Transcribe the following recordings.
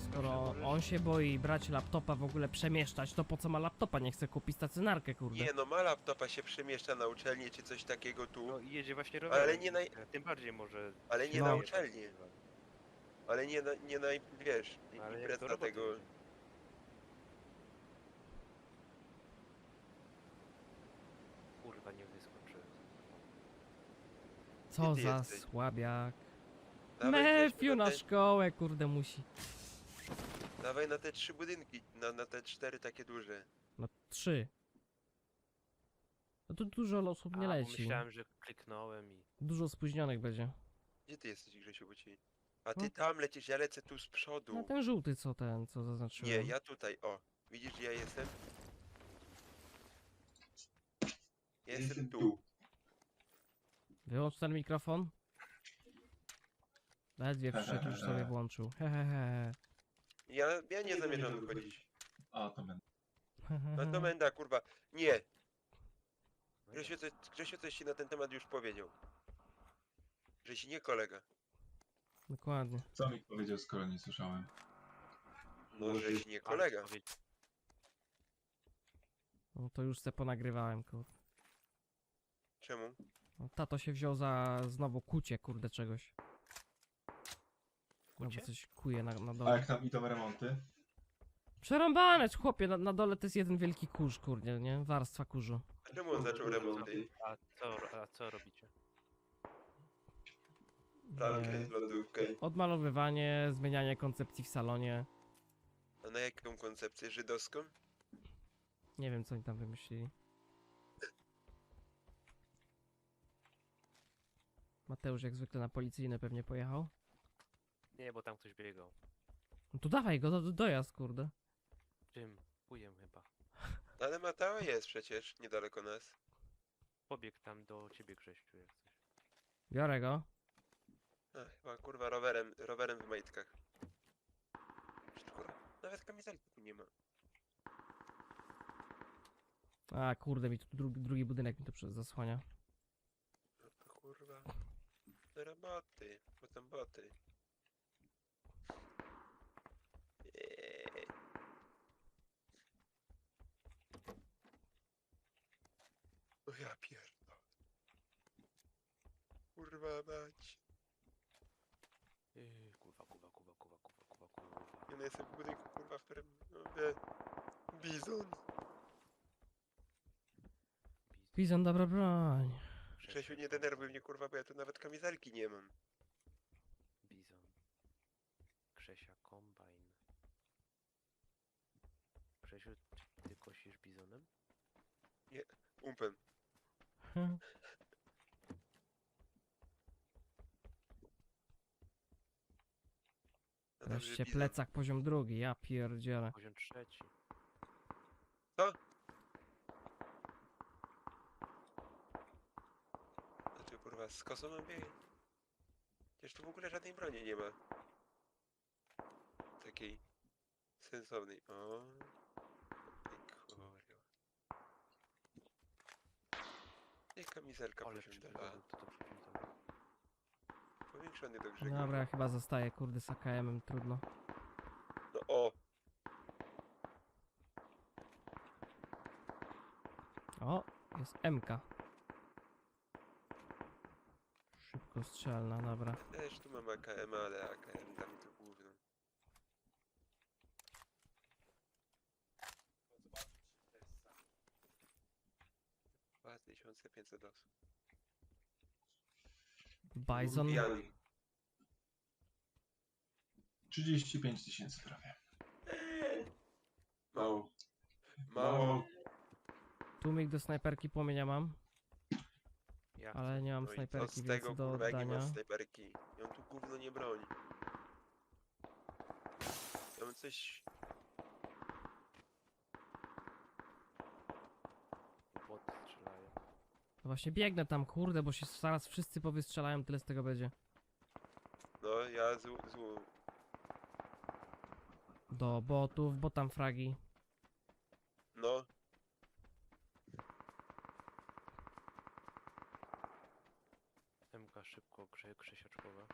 skoro on się boi brać laptopa, w ogóle przemieszczać, to po co ma laptopa? Nie chce kupić stacjonarkę, kurde. Nie no, ma laptopa, się przemieszcza na uczelnię czy coś takiego tu, No i jedzie właśnie rowerem. Ale nie naj- Tym bardziej może... ale nie No. na uczelnię. Ale nie na, nie na wiesz, Ale jak imprez do na roboty tego... Kurwa, nie wyskoczyłem. Co Gdzie ty za jesteś? słabiak. Dawaj, Mefiu na szkołę, kurde, musi. Dawaj na te trzy budynki, na, na te cztery takie duże. No trzy. No tu dużo osób nie A, bo leci. myślałem, że kliknąłem i... Dużo spóźnionych będzie. Gdzie ty jesteś Grzesiu, bo ci... A ty No. tam lecisz, ja lecę tu z przodu. No ten żółty, co ten, co zaznaczyłem. Nie, ja tutaj, o. Widzisz, gdzie ja jestem? Ja jestem tu. Wyłącz ten mikrofon. Ledwie wszedł, już sobie włączył. Hehehe. Ja, ja nie zamierzam wychodzić. A, to będę. No to menda, kurwa. Nie, Grzesiu coś, Grzesiu coś ci na ten temat już powiedział. Że ci nie kolega. Dokładnie. Co mi powiedział, skoro nie słyszałem? No, że ci nie kolega. No to już se ponagrywałem, kurde. Czemu? No, tato się wziął za znowu kucie, kurde, czegoś. Bo Kucie? coś kuje na, na A dole. jak tam idą remonty? Przerąbane, chłopie, na, na dole to jest jeden wielki kurz, kurde, nie? Warstwa kurzu. A czemu on zaczął remonty? A co, a co robicie? Pralkę, Nie. lodówkę. Odmalowywanie, zmienianie koncepcji w salonie. A na jaką koncepcję żydowską? Nie wiem, co oni tam wymyślili. Mateusz jak zwykle na policyjne pewnie pojechał. Nie, bo tam ktoś biegał. No to dawaj go, do, do, dojazd, kurde. Czym? Chujem chyba. Ale Mateo jest przecież niedaleko nas. Pobiegł tam do ciebie, Grześciu, jak coś. Biorę go. A, chyba kurwa rowerem, rowerem w majtkach. Kurwa, nawet kamizelki tu nie ma. A kurde, mi tu drugi, drugi budynek mi to prze- zasłania. No to kurwa. Do roboty, potem boty. Ja pierdolę. Kurwa mać. Yy, kurwa, kurwa, kurwa, kurwa, kurwa, kurwa, kurwa. Ja no jestem w budynku kurwa, w którym no, bizon. Bizon, dobra broń. Grzesiu nie denerwuj mnie kurwa, bo ja tu nawet kamizelki nie mam. Bizon. Krzesia kombajn. Grzesiu, czy ty kosisz bizonem? Umpem. Dobrze, Wreszcie plecak poziom drugi, ja pierdzielę. Poziom trzeci. Znaczy kurwa, z kosą mam biegać? Przecież tu w ogóle żadnej broni nie ma. Takiej sensownej. O. Ej, kurwa. I kamizelka Ale poziom przypierdolę, 2. to to przypierdolę. Powiększony do grzegu. Dobra, ja chyba zostaję, kurde, z AKM-em, trudno. No o! O, jest MK. Szybko strzelna, dobra. Też tu mam AKM, ale AKM tam to główną. 2500 osób. Bison. Pijany. 35 tysięcy prawie. Mało. Mało. Tłumik do snajperki płomienia mam, Ja ale nie mam No i co snajperki, z więc tego do kurwa, jak nie oddania. masz snajperki? I on tu gówno nie broni. Ja bym coś... bot strzelają. No właśnie biegnę tam, kurde, bo się zaraz wszyscy powystrzelają, tyle z tego będzie. No, ja z, z, Do botów, bo tam fragi. No. MK szybko, grze, Krzesiaczkowa.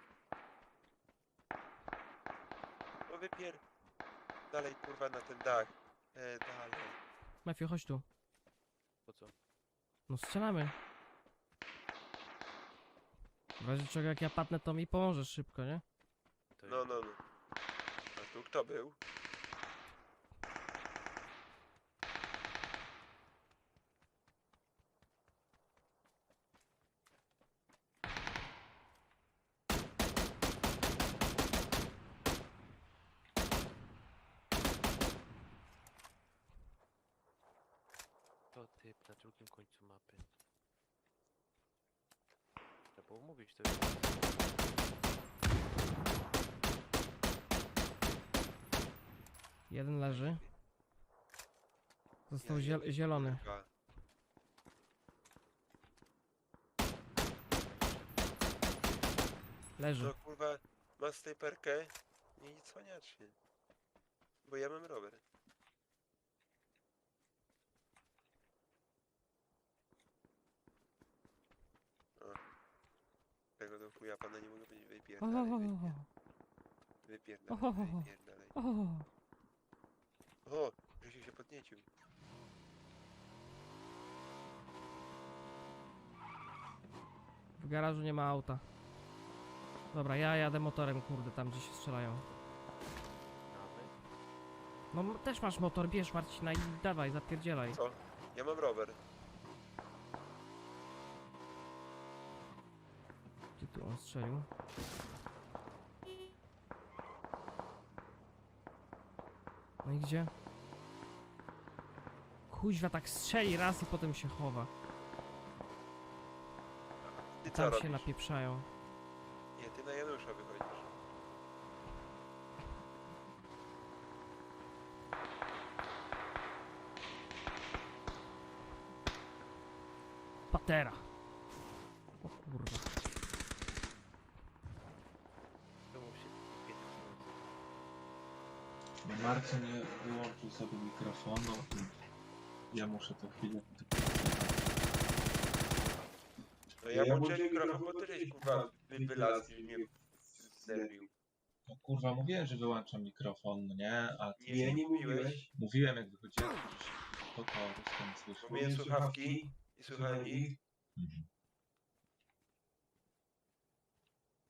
No wypier... Dalej kurwa na ten dach. E, dalej. Matthew, chodź tu. Po co? No strzelamy. W razie czego jak ja padnę, to mi pomożesz szybko, nie? No, no, no. A tu kto był? To typ na drugim końcu mapy. Trzeba było mówić to jest. Jeden leży. Został Ja ziel zielony. kurwa. Leży. No kurwa, ma snajperkę i nic cwaniacznie. Bo ja mam rower. O. Tego do chuja pana nie mogę powiedzieć, wypierdalaj, wypierdalaj, wypierdalaj, wypierdalaj. O, Grzesiu się podniecił. w garażu nie ma auta. Dobra, ja jadę motorem, kurde, tam gdzie się strzelają. No m- też masz motor, bierz Marcina i dawaj, zapierdzielaj. Co? Ja mam rower. Gdzie tu on strzelił? No i gdzie? Kuźwa tak strzeli raz i potem się chowa. Ty co Tam się robisz? napieprzają. Nie, ty na Janusza wychodzisz. Patera. O kurwa. To musi być Bo Marcin nie wyłączył sobie mikrofonu i ja muszę to chwilę... No ja włączyłem mikrofon, bo ty kurwa wy, wylazł i mnie zerwił. No kurwa, mówiłem, że wyłączam mikrofon, no nie? A ty Nie, nie mówiłeś. Mówiłem jak wychodziłem, że się to to tam słyszał. Bo miałem słuchawki i słuchałem ich. Mhm.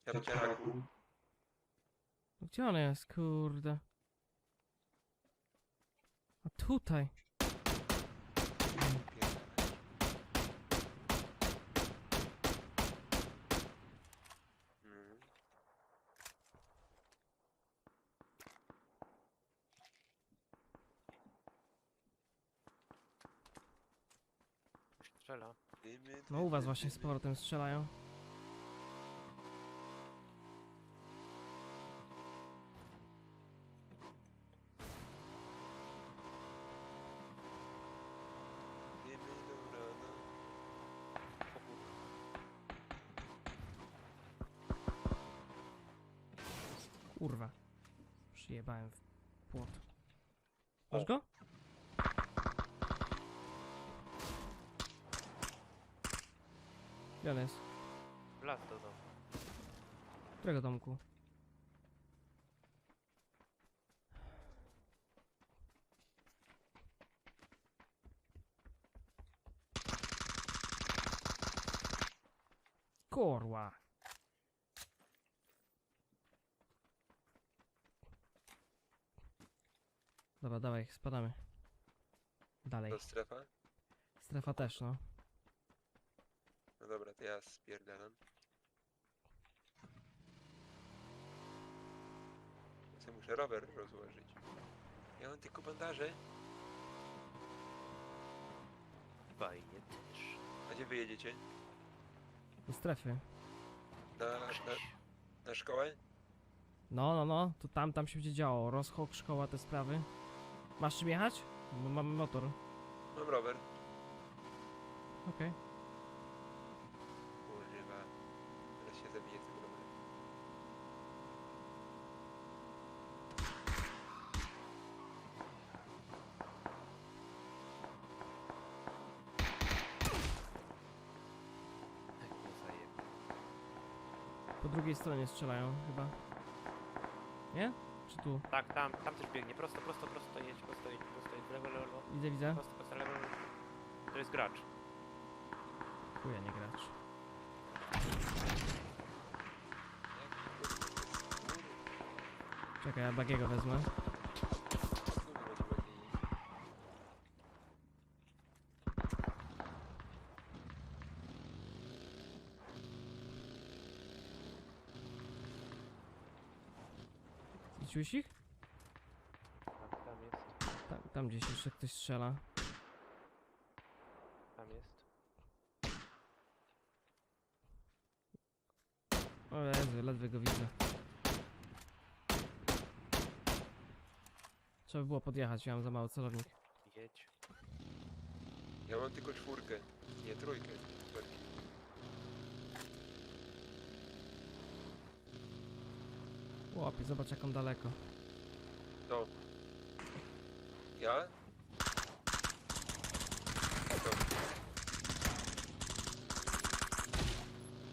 Ja. Gdzie on jest, kurde? Tutaj. Mhm. Strzela. Dymy, No u was właśnie z dymy. powrotem strzelają. Gdzie on jest? Las do domu. Którego domku? Kurwa. Dobra, dawaj, spadamy. Dalej. To strefa? Strefa też, no. No dobra, to ja spierdalam. Ja muszę rower rozłożyć. Ja mam tylko bandaże. Fajnie też. A gdzie wy jedziecie? Do strefy. Na, na, na szkołę? No, no, no, to tam, tam się będzie działo. Rozchok, szkoła, te sprawy. Masz czym jechać? Bo mamy motor. Mam rower. Okej. Po drugiej stronie strzelają chyba. Nie? czy tu? Tak, tam, tam też biegnie. Prosto, prosto, prosto jedź, prosto jedź, prosto jedź. Lewo, lewo, lewo. Widzę, widzę. Prosto, prosto, lewo, lewo. To jest gracz. Chuja, nie gracz. Czekaj, ja bagiego wezmę. Widziałeś ich? Tak, tam jest, Tam, gdzieś jeszcze ktoś strzela. tam jest. O Jezu, ledwie go widzę. Trzeba by było podjechać, ja mam za mały celownik. Jedź. Ja mam tylko czwórkę. Nie, trójkę. Czwórki. Łopie, zobacz jak on daleko. To. Ja?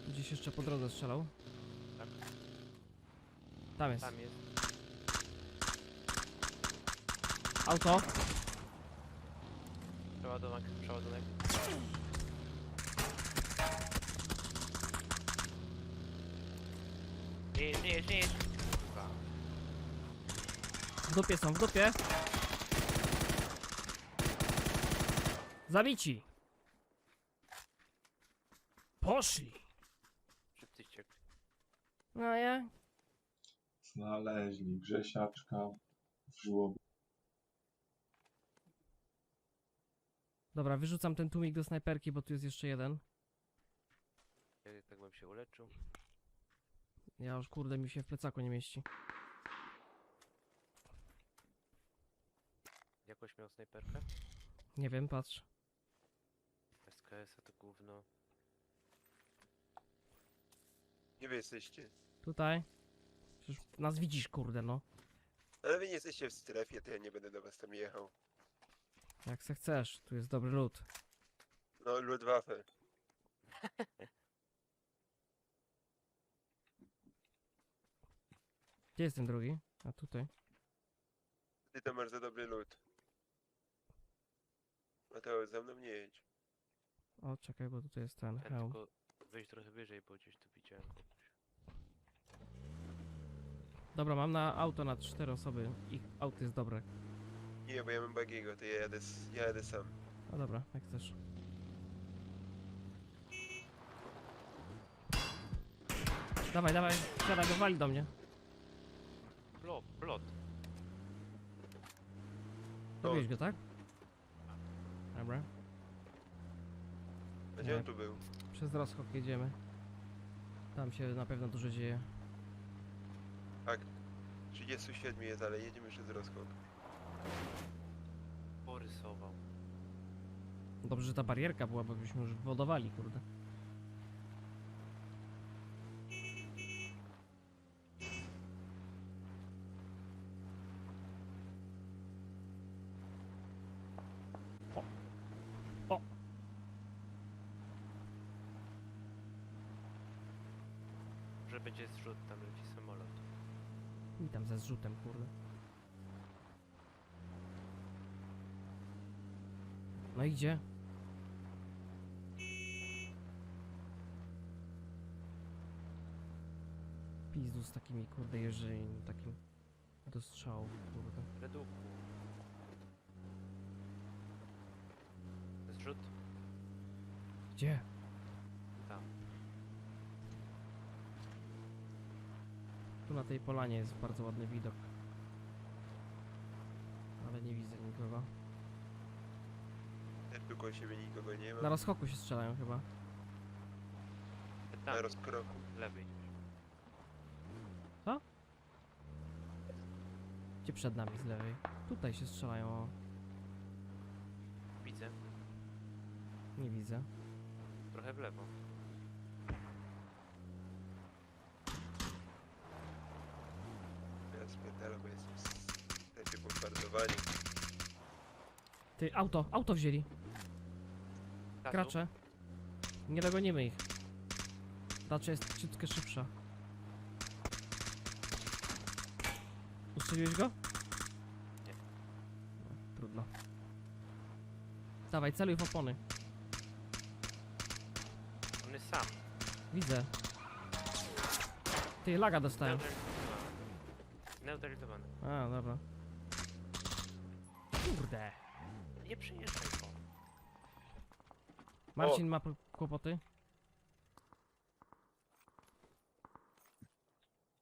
Gdzieś jeszcze po drodze strzelał. Tak. Tam jest. Tam jest. Auto. Przeładunek, przeładunek. Nie jedź, nie nie. W dupie są, w dupie. Zabici. Poszli. Szybcy ściekli. No ja? Znaleźli Grzesiaczka w żłobie. Dobra, wyrzucam ten tłumik do snajperki, bo tu jest jeszcze jeden. Ja tak bym się uleczył. Ja już kurde mi się w plecaku nie mieści. Jakoś miał snajperkę? Nie wiem, patrz. SKS-a to gówno. Nie wy jesteście. Tutaj. Przecież nas widzisz, kurde, no. Ale wy nie jesteście w strefie, to ja nie będę do was tam jechał. Jak se chcesz, tu jest dobry lód. No, Luftwaffe. Gdzie jest ten drugi? A tutaj. Ty to masz za dobry lód. Mateo, za mną nie jedź. O, czekaj, bo tutaj jest ten Ja hełm. tylko wyjść trochę wyżej, bo gdzieś tu widziałem. Dobra, mam na auto na cztery osoby. Ich auto jest dobre. Nie, bo ja mam bagiego, to ja jadę, s- ja jadę sam. No dobra, jak chcesz. Dawaj, dawaj, siadaj, go wali do mnie. Plot, plot. Dobiłeś go, tak? Dobra, A gdzie tu był? przez rozchok jedziemy. Tam się na pewno dużo dzieje. 37 jest, ale jedziemy przez rozchód. Porysował. Dobrze, że ta barierka była, bo byśmy już wodowali, kurde. O. O. Że będzie zrzut, tam leci samolot. I tam ze zrzutem, kurde. No idzie. Pizdu z takimi, kurde, jeżymi, takim do strzału, kurde. Reduku. Zrzut? Gdzie? Tam. Tu na tej polanie jest bardzo ładny widok. Ale nie widzę nikogo. Też tu koło siebie nikogo nie ma. Na rozchoku się strzelają chyba. Tam, Na rozkroku. lewej. Gdzie przed nami z lewej? Tutaj się strzelają, o. Widzę. Nie widzę. Trochę w lewo. Ja spierdalam, bo jestem w strefie bombardowania. Ty, auto, auto wzięli. Gazu. Kracze. Nie dogonimy ich. Raczej jest ciutkę szybsza. Ustrzeliłeś go? Nie. No, trudno. Dawaj, celuj w opony. On jest sam. Widzę. Ty, laga dostałem. Neutralizowany. Zneutralizowany. A, dobra. Kurde. Nie przyjeżdżaj go. Marcin ma pro- kłopoty?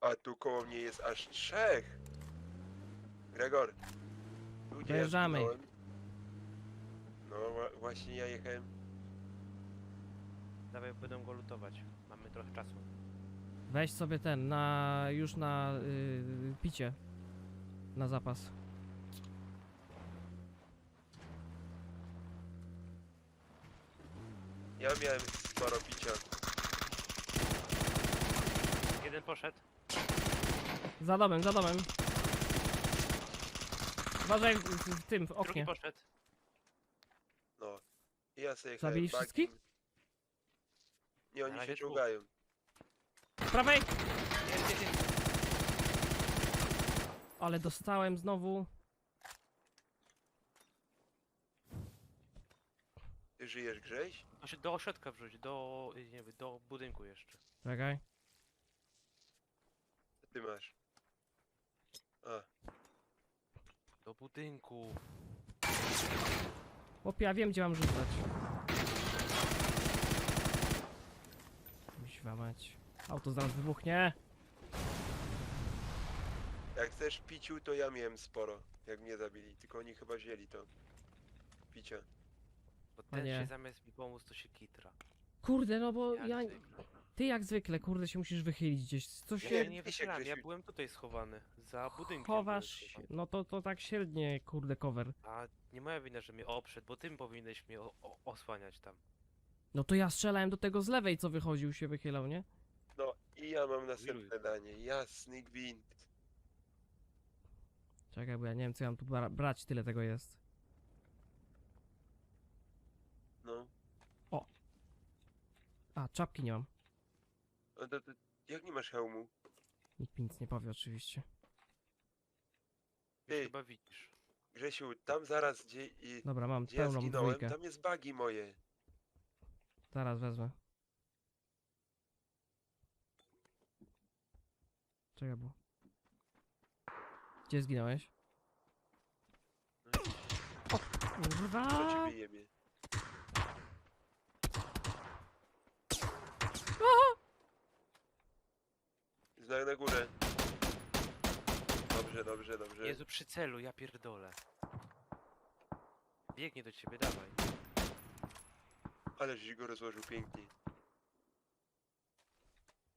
A tu koło mnie jest aż trzech. Gregor. Tu gdzie ja Dojeżdżamy. zginąłem. No wa- właśnie ja jechałem. Dawaj, będą go lutować. Mamy trochę czasu. Weź sobie ten, na już na y, picie. Na zapas. Ja miałem sporo picia. Jeden poszedł. Za domem, za domem. Uważaj w, w, w tym, w Drugi oknie. poszedł. No. I ja sobie jechałem Zabili wszystkich? Nie, oni Na się razie dwóch. czołgają. Z prawej! Jest, jest, jest. Ale dostałem znowu. Ty żyjesz Grześ? Poszedł do ośrodka wrzuć, do, nie wiem, do budynku jeszcze. Czekaj. Co ty masz? A, Do budynku. Chłopie, ja wiem gdzie mam rzucać. Kuźwa mać. Auto zaraz wybuchnie. jak chcesz piciu, to ja miałem sporo. Jak mnie zabili. Tylko oni chyba wzięli to. Picia. Bo ten nie. się zamiast mi pomóc, to się kitra. Kurde, no bo Jak ja... zwykle. Ty jak zwykle, kurde, się musisz wychylić gdzieś. Co Ja się się nie ty się, wychylam, ja Grzesiu. byłem tutaj schowany. Za budynkiem. byłem chowasz? się? schowany. No to, to tak średnie, kurde, cover. A nie moja wina, że mnie oprzedł, bo ty powinieneś mnie o, o, osłaniać tam. No to ja strzelałem do tego z lewej, co wychodził, się wychylał, nie? I ja mam następne danie. Jasny gwint. Czekaj, bo ja nie wiem, co ja mam tu bra brać, tyle tego jest. No. A, czapki nie mam. No to, to jak nie masz hełmu? Nikt mi nic nie powie, oczywiście. Ty. chyba widzisz. Grzesiu, tam zaraz gdzie, i, Dobra, mam gdzie ja pełną zginąłem, dwójkę. tam jest bagi moje. Zaraz wezmę. Czekaj, bo... Gdzie zginąłeś? O, Co kurwa! ci bije mnie? Znak na górę. Dobrze, dobrze, dobrze. Jezu, przy celu, ja pierdolę. Biegnie do ciebie, dawaj. Ale żeś go rozłożył pięknie.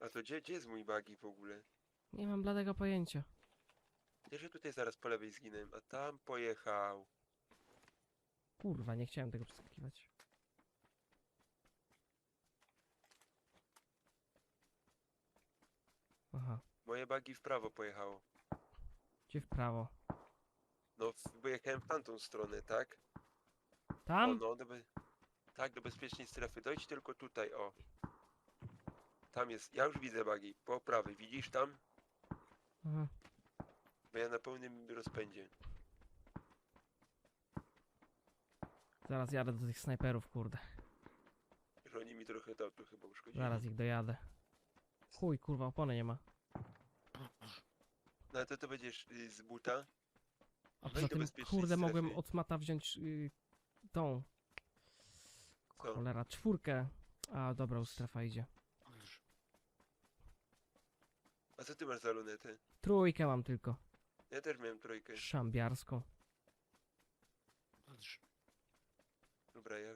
A to gdzie, gdzie jest mój bagi w ogóle? Nie mam bladego pojęcia. Ja że tutaj zaraz po lewej zginąłem, a tam pojechał. Kurwa, nie chciałem tego przeskakiwać. Aha, Moje bagi w prawo pojechało. gdzie w prawo? No, w, bo jechałem w tamtą stronę, tak? O, Tam? no, do be... Tak, do bezpiecznej strefy. Dojdź tylko tutaj, o. Tam jest, ja już widzę bagi. Po prawej, widzisz tam? Aha. Bo ja na pełnym rozpędzie. Zaraz jadę do tych snajperów, kurde. Oni mi trochę to tu chyba uszkodzili. Zaraz ich dojadę. Chuj, kurwa, opony nie ma. No to to będziesz y, z buta. A Wejdź poza do tym, bezpiecznej kurde, mogłem od mata wziąć y, tą. Co? Cholera, czwórkę. A, dobra, już strefa idzie. A co ty masz za lunetę? Trójkę mam tylko. Ja też miałem trójkę. Szambiarską. Dobra, ja...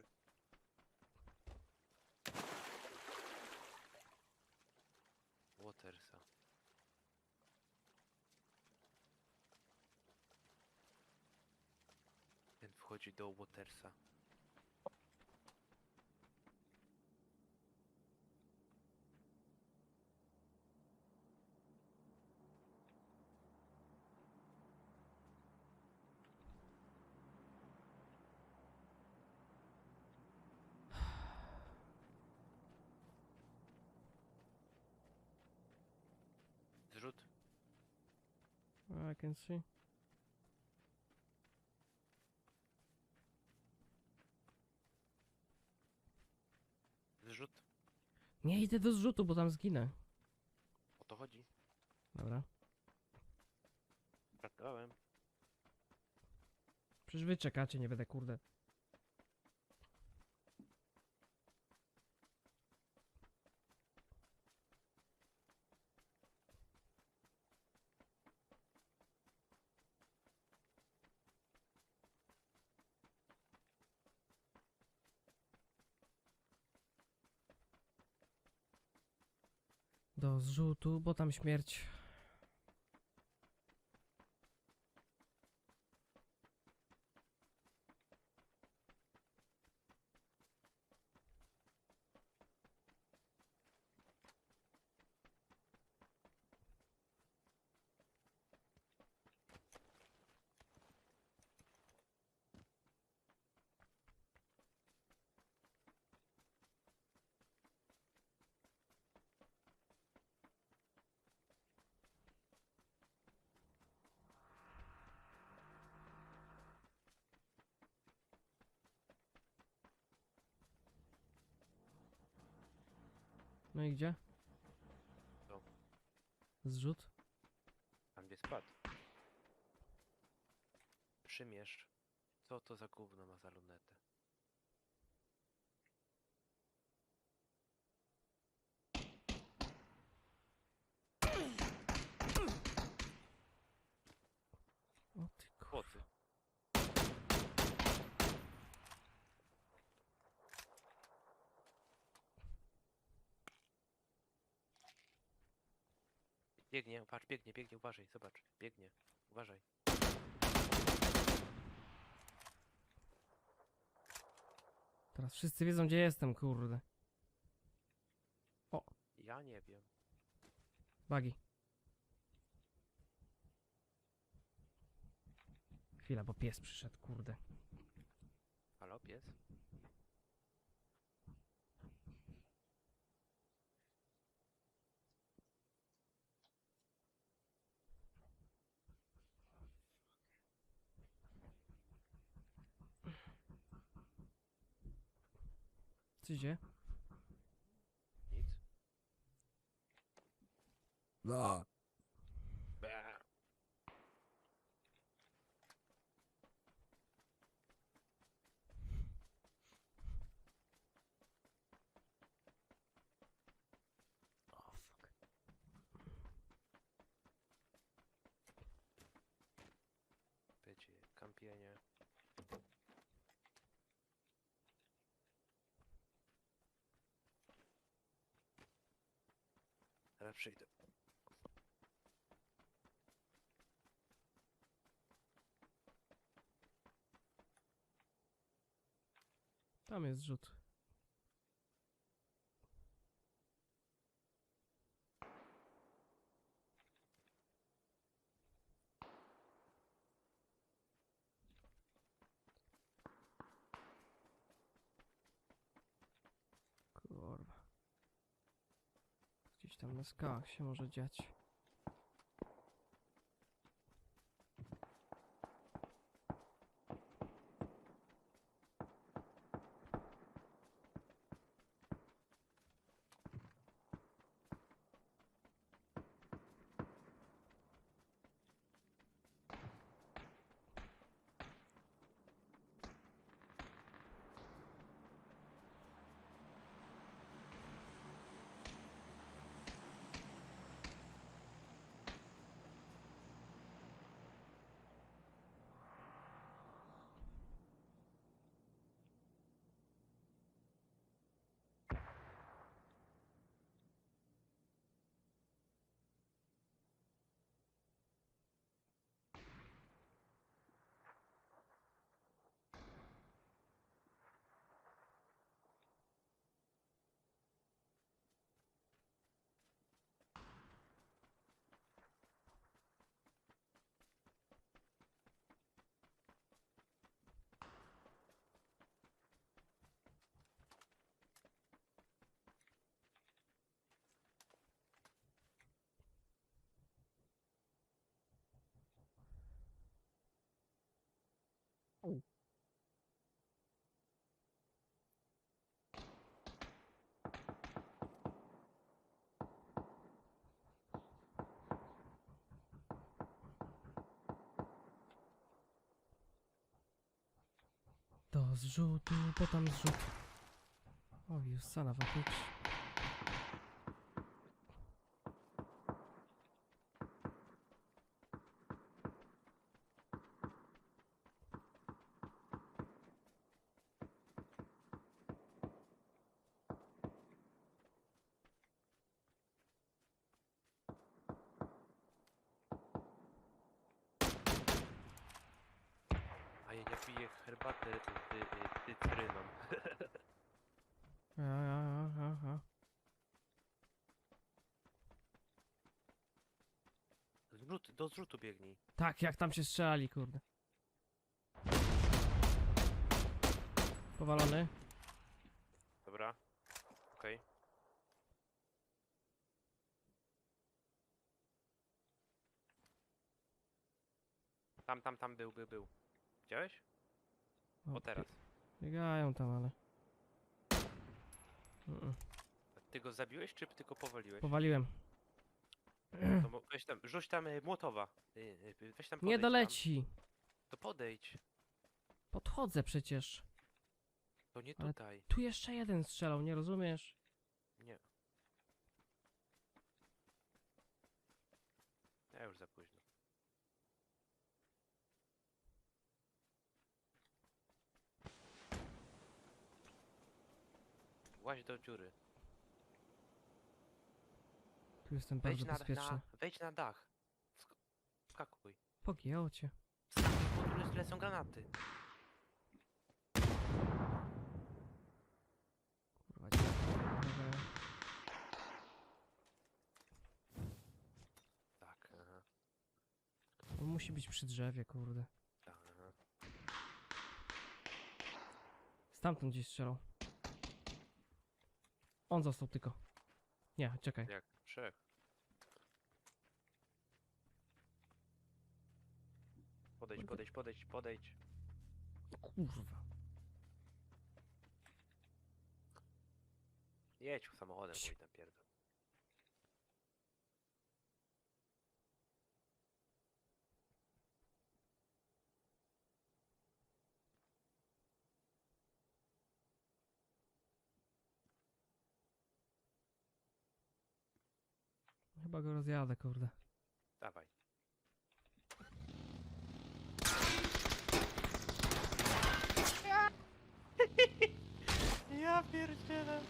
Watersa. Ten wchodzi do Watersa. Zrzut. A, can see. Zrzut. Nie idę do zrzutu, bo tam zginę. O to chodzi. Dobra. Żartowałem. Przecież wy czekacie, nie będę kurde. Do zrzutu, bo tam śmierć. No i gdzie? Zrzut? Tam gdzie spadł. Przymierz. Co to za gówno ma za lunetę? O ty kur... Chłocy. Biegnie, patrz, biegnie, biegnie, uważaj, zobacz, biegnie, uważaj. Teraz wszyscy wiedzą gdzie jestem, kurde. Ja nie wiem. Bagi. Chwila, bo pies przyszedł, kurde. Halo, pies? Co się dzieje? Nic? No. Bea. O, fuck. Kampienie. Teraz przyjdę. Tam jest zrzut. Kurwa. Gdzieś tam na skałach się może dziać. Do zrzutu, bo tam zrzut. O, już sala wapić. Piję herbatę z y, cytryną. Ja, ja, ja, ja. Zrzut, do zrzutu biegnij. Tak, jak tam się strzelali, kurde. Powalony. Dobra. Okej. Tam, tam, tam był, był, był. Widziałeś? O, teraz. Biegają tam, ale... Mm, Ty go zabiłeś, czy tylko powaliłeś? Powaliłem. To mo- weź tam, rzuć tam y, młotowa. Y, y, weź tam Nie podejdź doleci. Tam. To podejdź. Podchodzę przecież. To nie Ale- tutaj. Tu jeszcze jeden strzelał, nie rozumiesz? Nie. Ja już za późno. Łaź do dziury. Tu jestem Wejdź bardzo na, bezpieczny. na, wejdź na dach. Sk- Skakuj. Pogięło cię. Skakuj, bo tu lecą granaty. Kurwa. Dobra. Tak, aha, On musi być przy drzewie, kurde. tak, aha. Stamtąd gdzieś strzelał. On został tylko. Nie, czekaj. Jak? Trzech. Podejdź, podejdź, podejdź, podejdź. Kurwa. Jedź samochodem, mój tam pierdol. Chyba go rozjadę, kurde. Dawaj. Ja pierdzielę.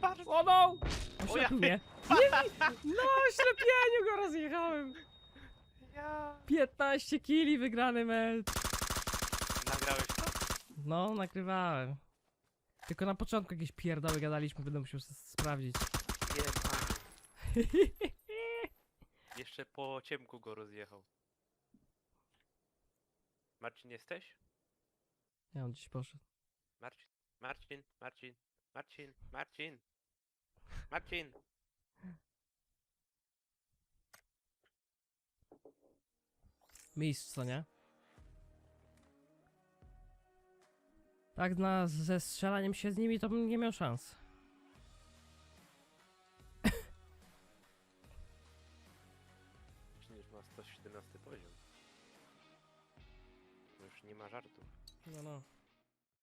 Patrz, O no! Oślepił mnie. Nie, no, oślepieniu go rozjechałem. ja. 15 kili wygrany mecz. Nagrałeś to? No, nagrywałem. Tylko na początku jakieś pierdoły gadaliśmy, będę musiał s- sprawdzić. Jeszcze po ciemku go rozjechał. Marcin jesteś? Ja on gdzieś poszedł. Marcin, Marcin, Marcin, Marcin, Marcin, Marcin. Mistrz, co nie? Tak na, ze strzelaniem się z nimi to bym nie miał szans. Ma 117 poziom.